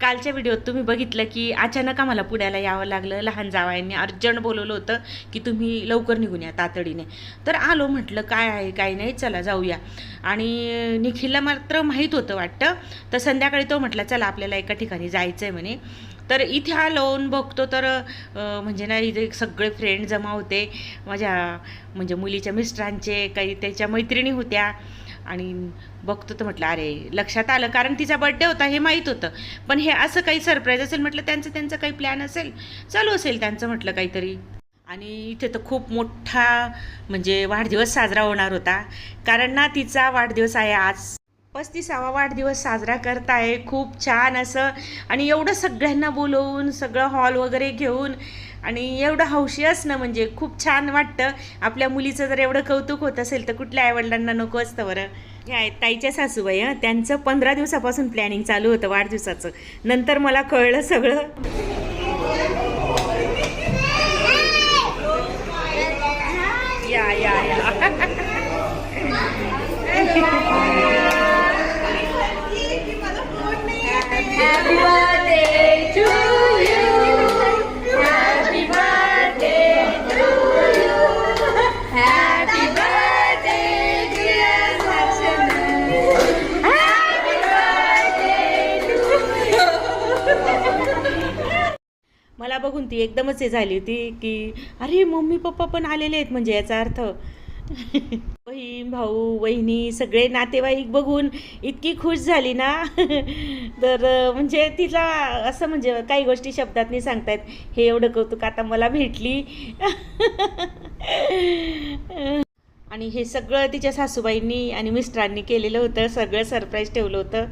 कालच्या व्हिडिओत तुम्ही बघितलं की अचानक आम्हाला पुण्याला यावं लागलं लहान जावायांनी अर्जंट बोलवलं होतं की तुम्ही लवकर निघून या तातडीने. तर आलो म्हटलं काय आहे काय नाही चला जाऊया. आणि निखिलला मात्र माहीत होतं वाटतं. तर संध्याकाळी तो म्हटला चला आपल्याला एका ठिकाणी जायचं आहे म्हणे. तर इथे आलो बघतो तर म्हणजे ना इथे सगळे फ्रेंड जमा होते. माझ्या म्हणजे मुलीच्या मिस्टरांचे काही त्याच्या मैत्रिणी होत्या. आणि बघतो तर म्हटलं अरे लक्षात आलं कारण तिचा बड्डे होता हे माहीत होतं. पण हे असं काही सरप्राईज असेल म्हटलं त्यांचं त्यांचं काही प्लॅन असेल चालू असेल त्यांचं म्हटलं काहीतरी. आणि इथे तर खूप मोठा म्हणजे वाढदिवस साजरा होणार होता. कारण ना तिचा वाढदिवस आहे आज. पस्तीसावा वाढदिवस साजरा करताय. खूप छान असं. आणि एवढं सगळ्यांना बोलवून सगळं हॉल वगैरे घेऊन आणि एवढं हौशी असणं म्हणजे खूप छान वाटतं. आपल्या मुलीचं जर एवढं कौतुक होत असेल तर कुठल्या आईवडिलांना नको असतं बरं. ह्या ताईच्या सासूबाई हं त्यांचं पंधरा दिवसापासून प्लॅनिंग चालू होतं वाढदिवसाचं. नंतर मला कळलं सगळं. या या या. एकदमच हे झाली होती की अरे मम्मी पप्पा पण आलेले आहेत म्हणजे याचा अर्थ. बहीण भाऊ वहिनी सगळे नातेवाईक बघून इतकी खुश झाली ना. तर म्हणजे तिला असं म्हणजे काही गोष्टी शब्दातनी सांगतायत. हे एवढं कौतुक आता मला भेटली. आणि हे सगळं तिच्या सासूबाईंनी आणि मिस्टरांनी केलेलं होतं. सगळं सरप्राईज ठेवलं होतं.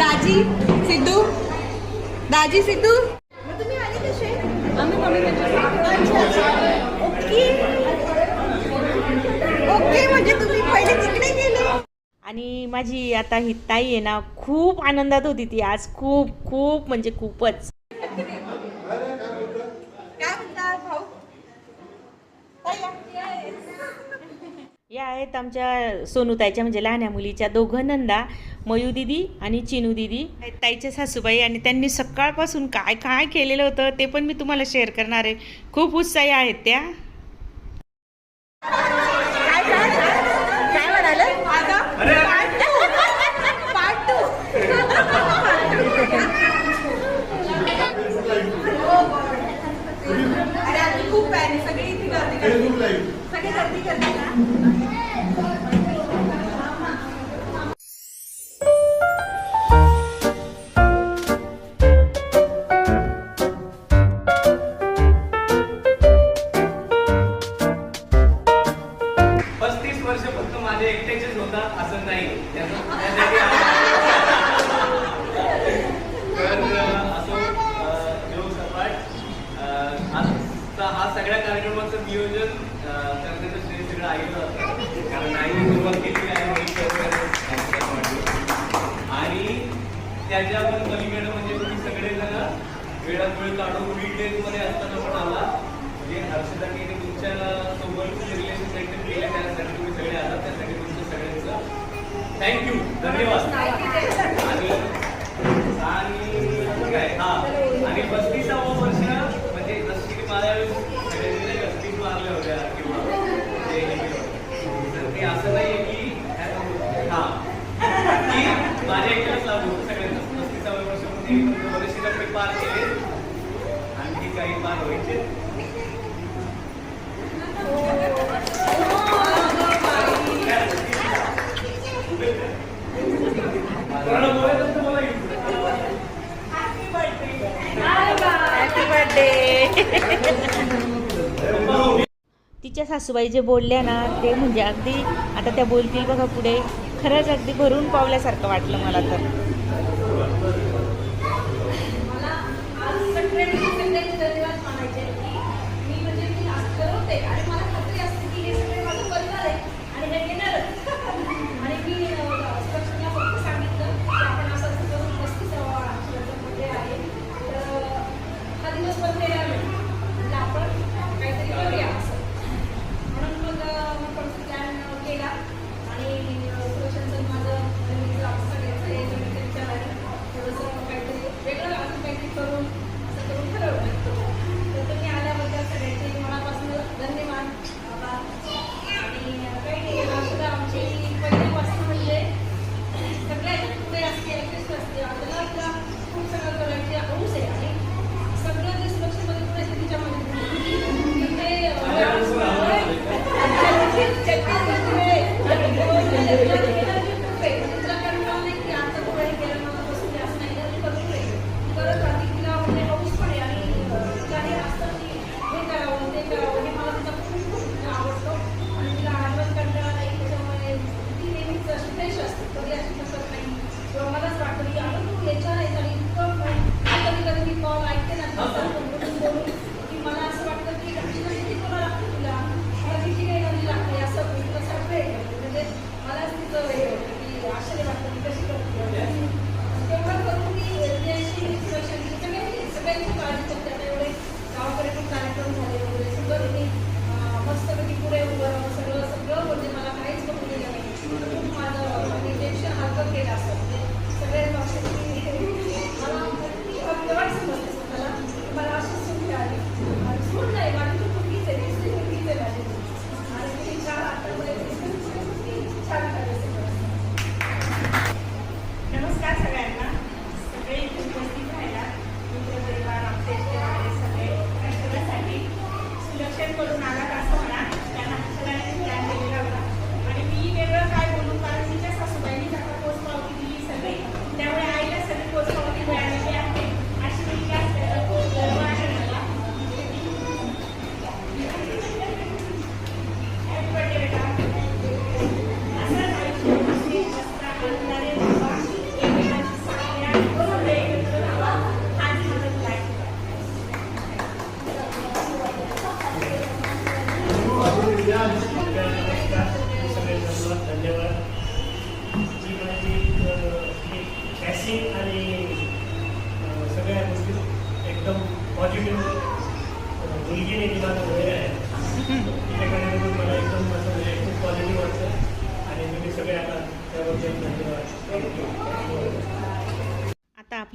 दाजी सिद्धू? दाजी सिद्धू तुम्ही आले कसे ओके ओके म्हणजे तुम्ही पहिले तिकडे गेले आणि माझी आता ही ताई आहे ना खूप आनंदात होती ती आज. खूप खूप म्हणजे खूपच. या. आहेत आमच्या सोनूताईच्या म्हणजे लहान्या मुलीच्या दोघं नंदा मयू दिदी आणि चिनू दिदी. ताईच्या सासूबाई आणि त्यांनी सकाळपासून काय काय केलेलं होतं ते पण मी तुम्हाला शेअर करणार आहे. खूप उत्साही आहेत त्या. Thank you. सगळं कारण आईने सुरुवात केली आहे. आणि त्याच्या पण पलीकडे म्हणजे तुम्ही सगळेजण वेळापुळे काढून वीकमध्ये असताना पण आला. म्हणजे हर्षदाने तुमच्यासोबत रिलेशन मेंटेन केले त्यासाठी तुम्ही सगळे आलात त्यासाठी तुमचं सगळ्यांचं थँक्यू धन्यवाद. आणि आणि काय हा आणि पस्तीसावं वर्ष म्हणजे जसं की माझ्या सगळ्यांनी नाही का स्टिक मारल्या होत्या किंवा ते हे केलं होतं. तर ते असं नाहीये की हा की माझ्या एकट्यालाच लागू सगळ्यांना वर्षामध्ये बरेचसे पार केले. आणखी काही पार व्हायचे. तिच्या सासूबाई जे बोलल्या ना ते म्हणजे अगदी आता त्या बोलतील बघा पुढे. खरंच अगदी भरून पावल्यासारखं वाटलं मला तर. Gracias.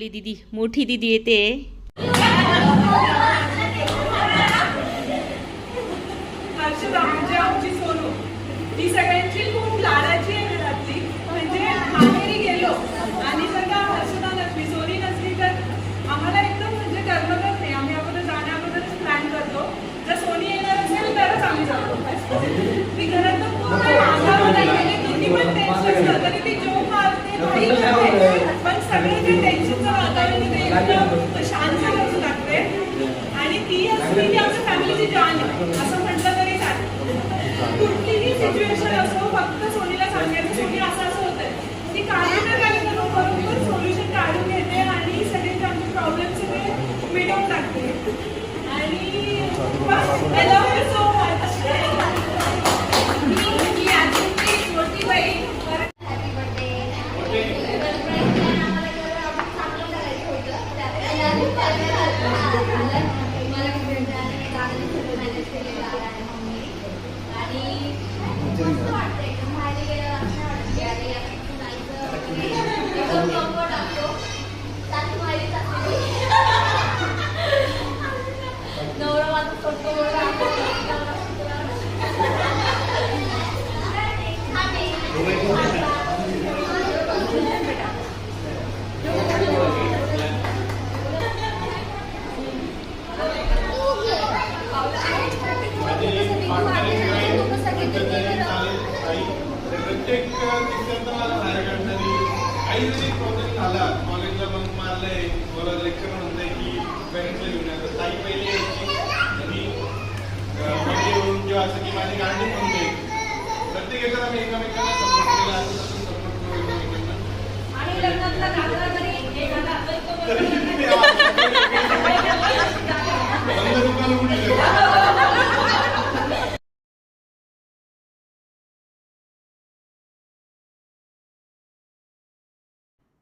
आपली दिदी मोठी दिदी येते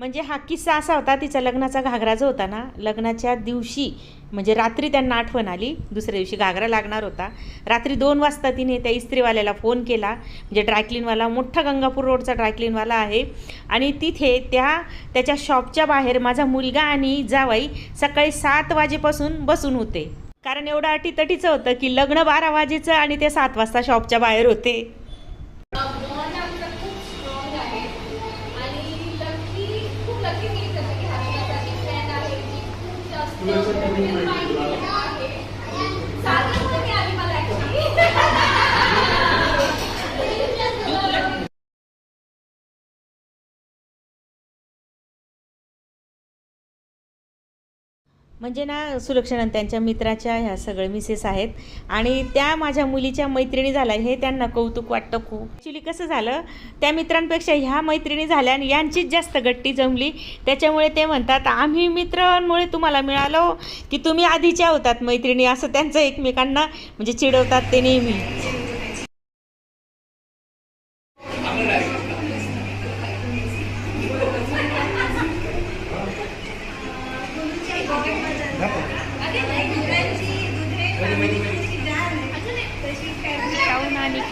म्हणजे हा किस्सा असा होता तिचा लग्नाचा घागरा जो होता ना लग्नाच्या दिवशी म्हणजे रात्री त्यांना आठवण आली दुसऱ्या दिवशी घागरा लागणार होता. रात्री दोन वाजता तिने त्या इस्त्रीवाल्याला फोन केला म्हणजे ड्रायक्लीनवाला मोठा गंगापूर रोडचा ड्रायक्लीनवाला आहे. आणि तिथे त्या त्याच्या शॉपच्या बाहेर माझा मुलगा आणि जावाई सकाळी सात वाजेपासून बसून होते. कारण एवढं अटीतटीचं होतं की लग्न बारा वाजेचं आणि ते सात वाजता शॉपच्या बाहेर होते बॉन्ड आमचा खूप स्ट्रॉंग आहे आणि लकी खूप लकी मी कसं की हर्षदाची फ्रेंड आहे जी खूप जास्त माहिती म्हणजे ना सुलक्षणा त्यांच्या मित्राच्या ह्या सगळ्या मिसेस आहेत. आणि त्या माझ्या मुलीच्या मैत्रिणी झाल्या हे त्यांना कौतुक वाटतं खूप. ॲक्च्युली कसं झालं त्या मित्रांपेक्षा ह्या मैत्रिणी झाल्या आणि यांचीच जास्त गट्टी जमली. त्याच्यामुळे ते म्हणतात आम्ही मित्रांमुळे तुम्हाला मिळालो की तुम्ही आधीच्या होतात मैत्रिणी असं त्यांचं एकमेकांना म्हणजे चिडवतात ते नेहमी.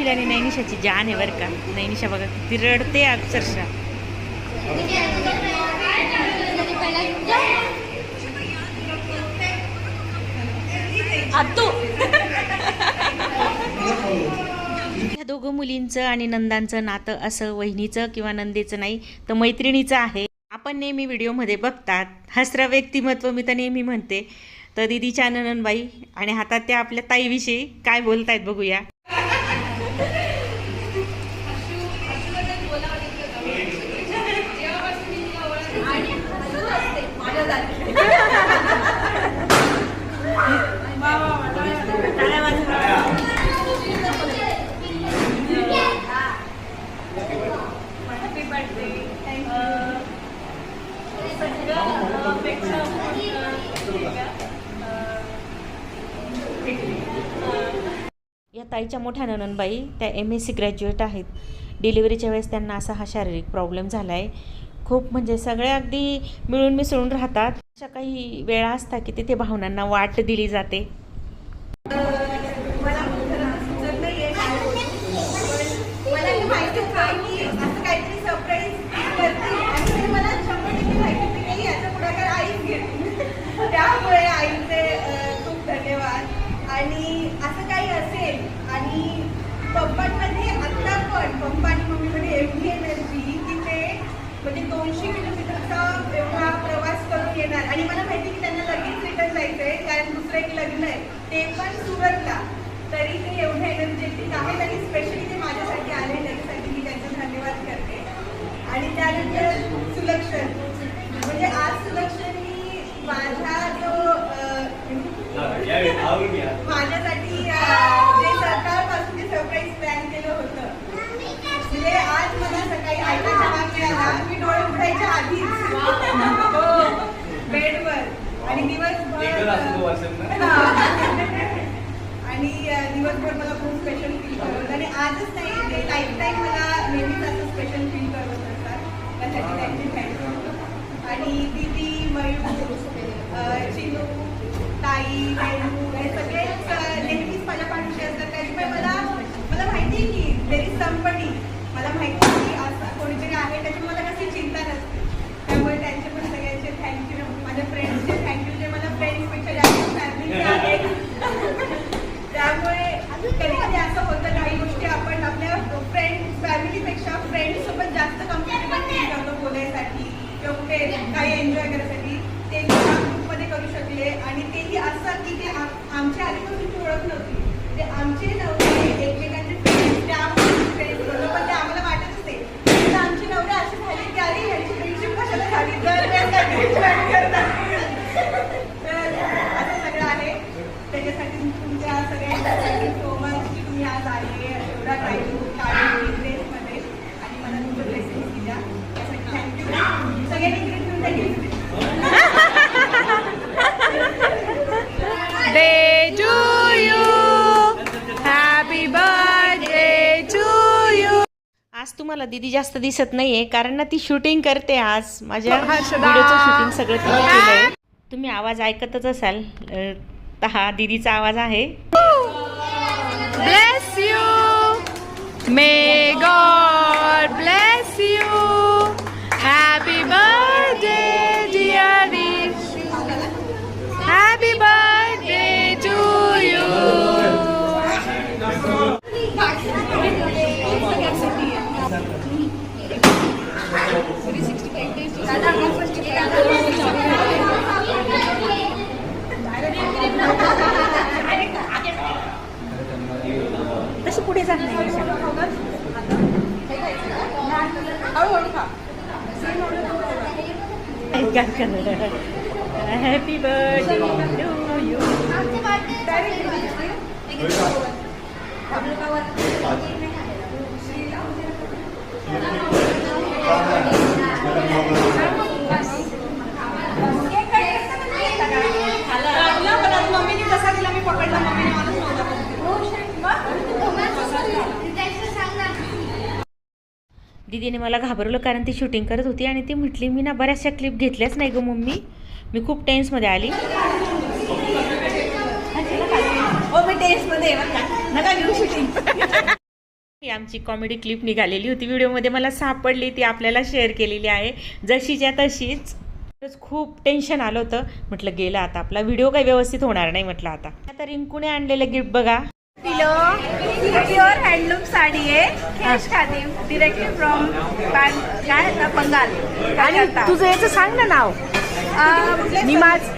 शाहून आणि नैनिशाची जान आहे बरं का. नैनिशा बघा किती रडते अक्षरशः. या दोघं मुलींचं आणि नंदांचं नातं असं वहिनीचं किंवा नंदेचं नाही तर मैत्रिणीचं आहे. आपण नेहमी व्हिडिओमध्ये बघतात. हसरं व्यक्तिमत्व मी तर नेहमी म्हणते. तर दिदीच्या नननबाई आणि हातात त्या आपल्या ताईविषयी काय बोलतायत बघूया आणि हसत असते माझ्या जाती हॅपी बर्थडे सगळं पेक्षा या ताईच्या मोठ्या नननबाई त्या एम एस सी ग्रॅज्युएट आहेत. डिलिव्हरीच्या वेळेस त्यांना असा हा शारीरिक प्रॉब्लेम झाला आहे खूप म्हणजे सगळे अगदी मिळून मिसळून राहतात. अशा काही वेळा असतात की तिथे भावनांना वाट दिली जाते मला खरं तर सुचत नाहीये काय बोलू. पण मला हे माहिती होतं की असं काहीतरी सरप्राईज करते आणि ते मला शंभर टक्के माहिती होतं की याचा पुढाकार आईच घेते त्यामुळे आईचे अं, खूप धन्यवाद आणि असं काही असेल आणि पप्पांमध्ये आत्ता पण पप्पा आणि मम्मीमध्ये एवढी एनर्जी की ते म्हणजे दोनशे किलोमीटरचा एवढा प्रवास करून येणार आणि मला माहिती की त्यांना लगेच रिटर्न जायचं आहे कारण दुसरं एक लग्न आहे. ते पण सुरतला. तरी ते एवढे एनर्जेटिक आहेत आणि स्पेशली ते माझ्यासाठी आले त्याच्यासाठी मी त्यांचा धन्यवाद करते आणि त्यानंतर सुलक्षण म्हणजे आज सुलक्षणनी माझा जो अं, यावेळी आवरून घ्या माझ्यासाठी अं, जे सरकारपासून जे सरप्राईज प्लॅन केलं होतं म्हणजे आज मला सकाळी ऐकायचा भाग मिळाला मी डोळे उघडायच्या आधीच हो बेडवर आणि एकच असतो दिवसभर वर्षातनं. आणि अं, दिवसभर मला खूप स्पेशल फील करत आणि आजच नाही ते लाईफ टाईम मला नेहमीच असं स्पेशल फील करत असतात त्यासाठी त्यांची थँक्यू आणि दीदी मयूर अं, चिनू ताई रेणू हे सगळेच अं, नेहमीच माझ्या पाठीशी असतात त्याशिवाय मला मला माहिती आहे की देर इज समबडी मला माहिती आहे की असं कोणीतरी आहे त्याच्यामुळे मला कसली चिंता नसते त्यामुळे त्यांचे पण सगळ्यांचे थँक्यू माझ्या फ्रेंड्सचे थँक्यू जे मला फ्रेंड्सपेक्षा जास्त फॅमिली आहेत त्यामुळे कधी कधी असं होतं काही गोष्टी आपण आपल्या फ्रेंड फॅमिलीपेक्षा फ्रेंड्स सोबत जास्त कम्फर्टेबल फील करतो बोलायसाठी किंवा कुठे काही एन्जॉय करण्यासाठी ते मी या ग्रुपमध्ये करू शकले आणि तेही असं की ते आम- आमच्या आधीपासूनची ओळख नव्हती ते आमचे दीदी जास्त दिसत नाहीये कारण ना ती शूटिंग करते आज. माझ्या व्हिडिओचं शूटिंग सगळं तिने केलंय. तुम्ही आवाज ऐकतच असाल. तर हा दीदीचा आवाज आहे. ब्लेस यू मे गॉड तशी पुढे जात नाही. हॅपी बर्थडे टू यू लागला पण आता मम्मीने जसा दिला मी पकडला मम्मीने मला दीदीने मला घाबरवलं कारण ती शूटिंग करत होती आणि ती म्हटली मी ना बऱ्याचशा क्लिप घेतल्याच नाही ग मम्मी. मी खूप टेन्समध्ये आली. हो ही आमची कॉमेडी क्लिप निघालेली होती. व्हिडिओमध्ये मला सापडली ती आपल्याला शेअर केलेली आहे. जशीच्या तशीच. खरंच खूप टेन्शन आलं होतं. म्हटलं गेलं आता आपला व्हिडिओ काही व्यवस्थित होणार नाही म्हटलं आता. आता रिंकूने आणलेलं गिफ्ट बघा. प्युअर हँडलूम साडी आहे. डिरेक्टली फ्रॉम काय बंगाल. आणि तुझं याचं सांग ना नाव. निमाज.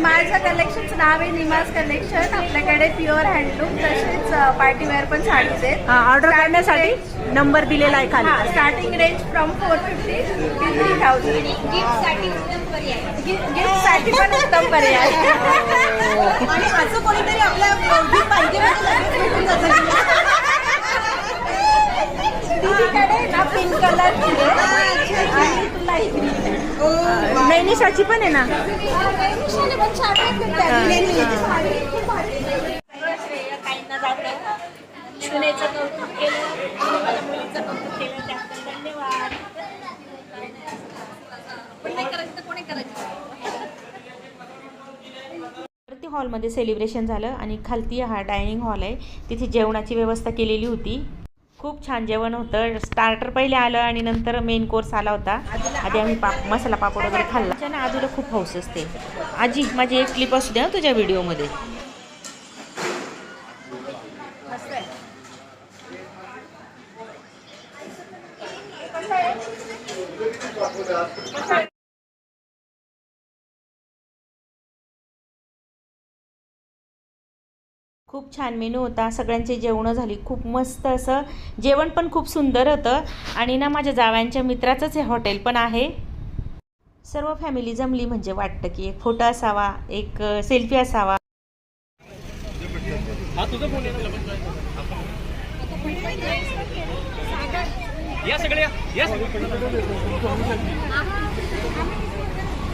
माझं कलेक्शनचं नाव आहे निमास कलेक्शन. आपल्याकडे प्युअर हँडलूम तसेच पार्टीवेअर पण साडीज आहेत. ऑर्डर करण्यासाठी नंबर दिलेला आहे खाली. हा starting range from four fifty to three thousand गिफ्टसाठी उत्तम पर्याय. गिफ्टसाठी पण उत्तम पर्याय. आणि असं कोणीतरी आपल्या पाहिजे म्हणजे लगेच भेटून जातं. तिच्याकडे ना पिंक ग्रीन नैनिशाची पण आहे ना? पण छान आहे काहींना जातं. सुनेचं कौतुक केलं. मला मुलीचं कौतुक केलं त्याबद्दल धन्यवाद. पण नाही करायचं तर कोणी करायचं? वरती हॉलमध्ये सेलिब्रेशन झालं आणि खालती हा डायनिंग हॉल आहे. तिथे जेवणाची व्यवस्था केलेली होती. खूप छान जेवण होतं. स्टार्टर पहिले आलं आणि नंतर मेन कोर्स आला होता. आधी आम्ही पाप मसाला पापड वगैरे खाल्ला. त्याच्यानं आजूला खूप हौस असते. आजी माझी एक क्लिप असू द्या तुझ्या व्हिडिओमध्ये खूप छान मेनू होता. सगळ्यांची जेवणं झाली. खूप मस्त असं जेवण पण खूप सुंदर होतं. आणि ना माझ्या जावयांच्या मित्राचंच हे हॉटेल पण आहे. सर्व फॅमिली जमली म्हणजे वाटतं की एक फोटो असावा एक सेल्फी असावा. हा तुझा फोन या सगळे या.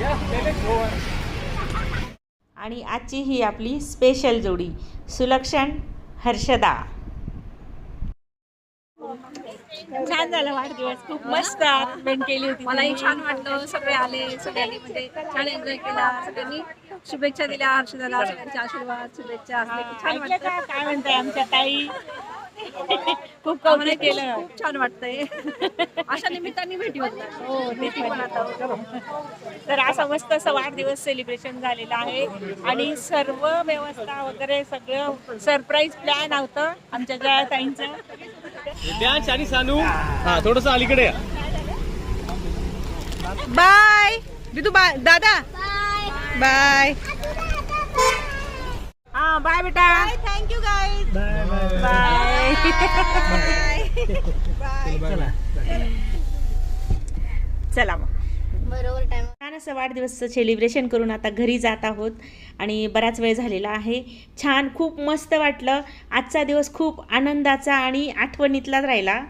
या. आणि आजची ही आपली स्पेशल जोडी सुलक्षण हर्षदा. छान झाला वाढदिवस खूप मस्त आठवण केली होती मलाही छान वाटलं सगळे आले सगळ्यांनी म्हणजे छान एन्जॉय केला सगळ्यांनी. शुभेच्छा दिल्या हर्षदाला सगळ्यांचे आशीर्वाद शुभेच्छा छान वाटतं काय म्हणताय आमच्या ताई? खूप कौतुक केलं. खूप छान वाटतंय. अशा निमित्ताने भेटी होतात हो पण आता. तर असा मस्त असं वाढदिवस सेलिब्रेशन झालेलं आहे. आणि सर्व व्यवस्था वगैरे सगळं सरप्राईज प्लॅन होतं आमच्या ज्या ताईंचं. द्यांश आणि सानू. हा थोडस अलीकडे या. बाय. दिदू. बाय. दादा बाय. हा बाय बेटा. थँक्यू गाईज बाय चला. मग. बरोबर टाइम छान असं वाढदिवसचं सेलिब्रेशन करून आता घरी जात आहोत आणि बराच वेळ झालेला आहे. छान खूप मस्त वाटलं. आजचा दिवस खूप आनंदाचा आणि आठवणीतलाच राहिला.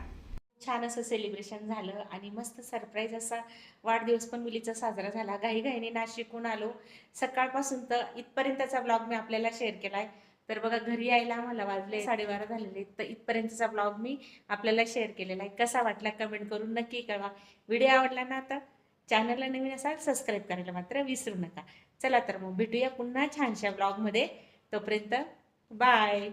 छान असं सेलिब्रेशन झालं आणि मस्त सरप्राईज असा वाढदिवस पण मुलीचा साजरा झाला. घाईघाईने नाशिकहून आलो. सकाळपासून तर इथपर्यंतचा ब्लॉग मी आपल्याला शेअर केला आहे तर बघा घरी यायला आम्हाला वाजले साडेबारा झालेले. तर इथपर्यंतचा ब्लॉग मी आपल्याला शेअर केलेला आहे. कसा वाटला कमेंट करून नक्की कळवा. व्हिडिओ आवडला ना तर चॅनलला नवीन असाल सबस्क्राईब करायला मात्र विसरू नका. चला तर मग भेटूया पुन्हा छानशा ब्लॉगमध्ये तोपर्यंत बाय